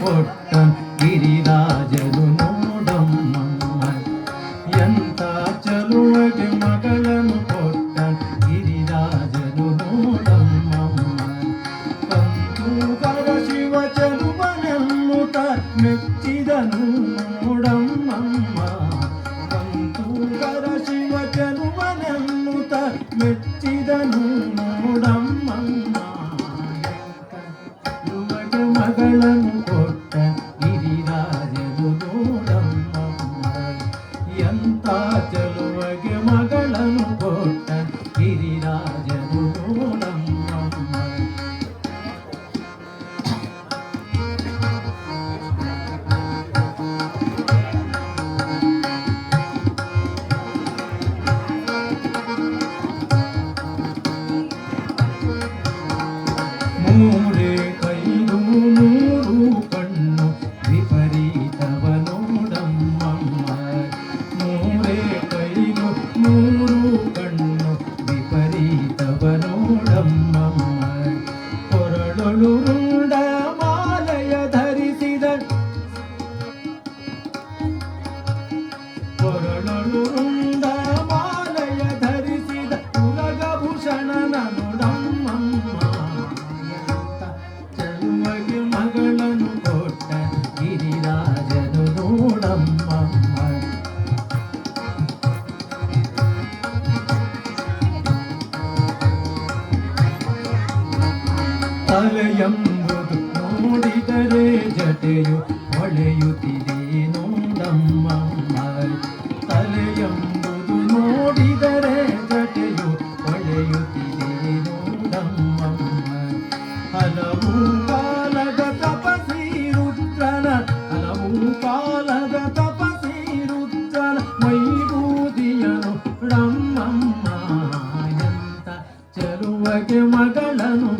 ಕೊಟ್ಟ ಗಿರಿರಾಜನು ನೂರು ತಲೆಯಂಬುದು ನೋಡಿದರೆ ಜಟೆಯು ಹೊಳೆಯುತ್ತಿದೆ ನೋಡಮ್ಮಮ್ಮ ತಲೆಯೆಂಬುದು ನೋಡಿದರೆ ಜಟೆಯು ಹೊಳೆಯುತ್ತಿದೆ ನೋಡಮ್ಮಮ್ಮ ಹಲವು ಕಾಲದ ತಪಸಿ ರುದ್ರನ, ಹಲವು ಕಾಲದ ತಪಸಿ ರುದ್ರನ, ಮೈಬೂದಿಯನು ರಮ್ಮಮ್ಮ ಎಂತ ಚಲುವಗೆ ಮಗಳನ್ನು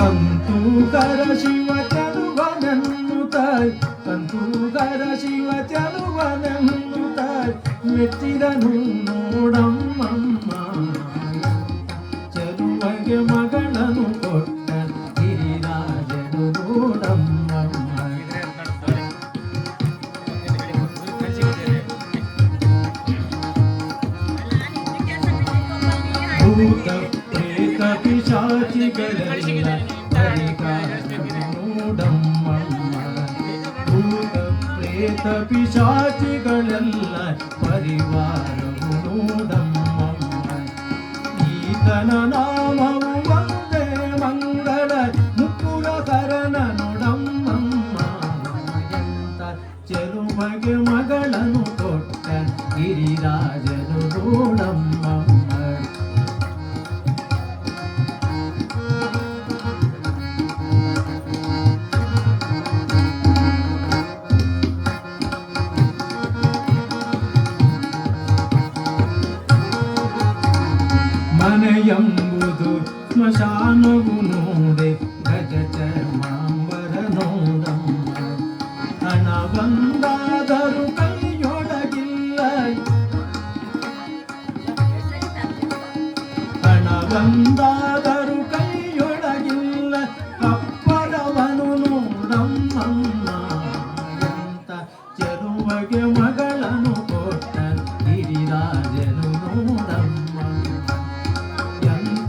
ಕಂತೂಗರ ಶಿವ ಚಲುವನನ್ನು ತಾಯ್, ಕಂತೂಗರ ಶಿವ ಚಲುವನನ್ನು ತಾಯ್ ಮೆಚ್ಚಿದನು ನೋಡಮ್ಮಮ್ಮ. ಚಲುವಗೆ ಮಗಳನ್ನು ಕೊಟ್ಟ ಗಿರಿರಾಜನು ನೋಡಮ್ಮ ಭೂತ ಪರಿಕಾರ ನೋಡಮ್ಮಮ್ಮ. ಭೂತ ಪ್ರೇತ ಪಿಶಾಚಿಗಳೆಲ್ಲ ಪರಿವಾರವು ನೋಡಮ್ಮಮ್ಮ. ಈತನ ನಾಮವು ಒಂದೇ ಮಂಗಳ ಮುಕ್ಕುರ ಕರನ ನೋಡಮ್ಮಮ್ಮ. ಎಂತ ಚೆಲುಮಗೆ ಮಗಳನ್ನು ಕೊಟ್ಟ ಗಿರಿರಾಜನು ಮನೆಯಂಬುದು ಸ್ಮಶಾನವು ನೋಡೆ ಗಜ ಚರ್ಮಾಂಬರ ನೋಡಮ್ಮ. ಹಣ ಬಂದಾದರೂ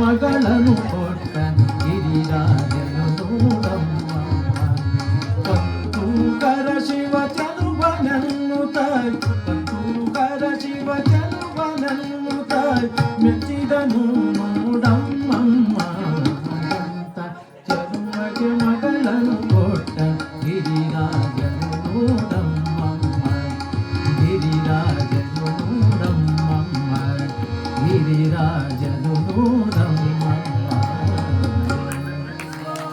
ಮಗಳನ್ನು ಕೊಟ್ಟ ಚೆಲುವಗೆ ಮಗಳನ್ನು ಕೊಟ್ಟ ಗಿರಿರಾಜನು ನೋಡಮ್ಮ. ಪತ್ತೂಕರ ಶಿವ ಚೆಲುವನನ್ನು ತಾಯಿ ಪತ್ತೂಕರ ಶಿವ ಚೆಲುವನನ್ನು ತಾಯಿ, ಮೆಚ್ಚಿದನು ನೋಡಮ್ಮ